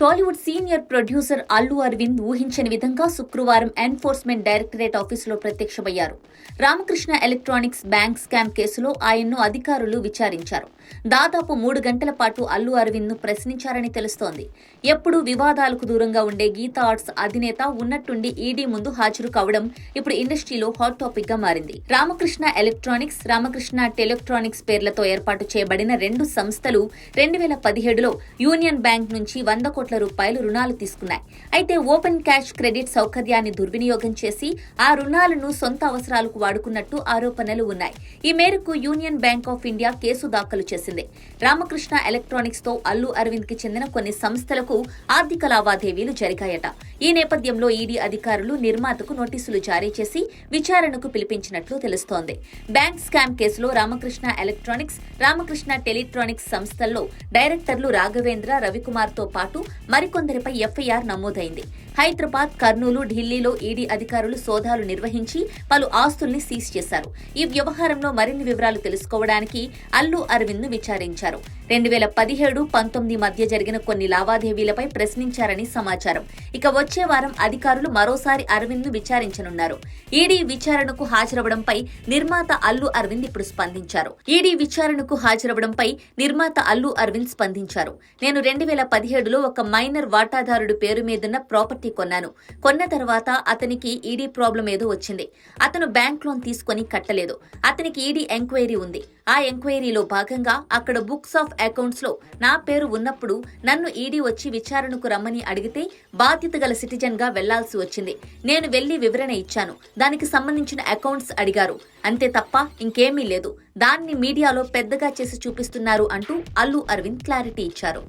Tollywood senior producer Allu Aravind ఊహించని విధంగా శుక్రవారం ఎన్ఫోర్స్మెంట్ డైరెక్టరేట్ ఆఫీసులో ప్రత్యక్షమయ్యారు. రామకృష్ణ ఎలక్ట్రానిక్స్ బ్యాంక్ స్కామ్ కేసులో ఆయన్ను అధికారులు విచారించారు. దాదాపు మూడు గంటల పాటు అల్లు అరవింద్ను ప్రశ్నించారని తెలుస్తోంది. ఎప్పుడూ వివాదాలకు దూరంగా ఉండే గీతా ఆర్ట్స్ అధినేత ఉన్నట్టుండి ఈడీ ముందు హాజరు కావడం ఇప్పుడు ఇండస్ట్రీలో హాట్ టాపిక్గా మారింది. రామకృష్ణ ఎలక్ట్రానిక్స్ రామకృష్ణ టెలక్ట్రానిక్స్ పేర్లతో ఏర్పాటు చేయబడిన రెండు సంస్థలు రెండు వేల పదిహేడులో యూనియన్ బ్యాంక్ నుంచి వంద కోట్ల రూపాయలు రుణాలు తీసుకున్నాయి. అయితే ఓపెన్ క్యాష్ క్రెడిట్ సౌకర్యాన్ని దుర్వినియోగం చేసి ఆ రుణాలను సొంత అవసరాలకు వాడుకున్నట్టు ఆరోపణలు ఉన్నాయి. ఈ మేరకు union bank of India case దాఖలు చేసింది. రామకృష్ణ ఎలక్ట్రానిక్స్తో అల్లు అరవింద్కి చెందిన కొన్ని సంస్థలకు ఆర్థిక లావాదేవీలు జరిగాయట. ఈ నేపథ్యంలో ఈడీ అధికారులు నిర్మాతకు నోటీసులు జారీ చేసి విచారణకు పిలిపించినట్లు తెలుస్తోంది. బ్యాంక్ స్కామ్ కేసులో రామకృష్ణ ఎలక్ట్రానిక్స్ రామకృష్ణ టెలిట్రానిక్స్ సంస్థల్లో డైరెక్టర్లు రాఘవేంద్ర రవికుమార్తో పాటు మరికొందరిపై ఎఫ్ఐఆర్ నమోదైంది. హైదరాబాద్ కర్నూలు ఢిల్లీలో ఈడీ అధికారులు సోదాలు నిర్వహించి పలు ఆస్తుల్ని సీజ్ చేశారు. ఈ వ్యవహారంలో మరిన్ని వివరాలు తెలుసుకోవడానికి అల్లు అరవింద్ను విచారించారు. రెండు వేల పదిహేడు పంతొమ్మిది మధ్య జరిగిన కొన్ని లావాదేవీలపై ప్రశ్నించారని సమాచారం. ఇక వచ్చే వారం అధికారులు మరోసారి అరవింద్ను విచారించనున్నారు. ఈడీ విచారణకు హాజరవడంపై నిర్మాత అల్లు అరవింద్ ఇప్పుడు స్పందించారు. ఈడీ విచారణకు హాజరవడంపై నిర్మాత అల్లు అరవింద్ స్పందించారు. నేను రెండు వేల పదిహేడులో ఒక మైనర్ వాటాదారుడు పేరు మీదున్న ప్రాపర్టీ కొన్నాను. కొన్న తర్వాత అతనికి ఈడీ ప్రాబ్లం ఏదో వచ్చింది. అతను బ్యాంక్ లోన్ తీసుకొని కట్టలేదు. అతనికి ఈడీ ఎంక్వైరీ ఉంది. ఆ ఎంక్వైరీలో భాగంగా అక్కడ బుక్స్ ఆఫ్ అకౌంట్స్లో నా పేరు ఉన్నప్పుడు నన్ను ఈడీ వచ్చి విచారణకు రమ్మని అడిగితే బాధ్యత గల సిటిజన్గా వెళ్ళాల్సి వచ్చింది. నేను వెళ్ళి వివరణ ఇచ్చాను. దానికి సంబంధించిన అకౌంట్స్ అడిగారు. అంతే తప్ప ఇంకేమీ లేదు. దాన్ని మీడియాలో పెద్దగా చేసి చూపిస్తున్నారు అంటూ అల్లు అరవింద్ క్లారిటీ ఇచ్చారు.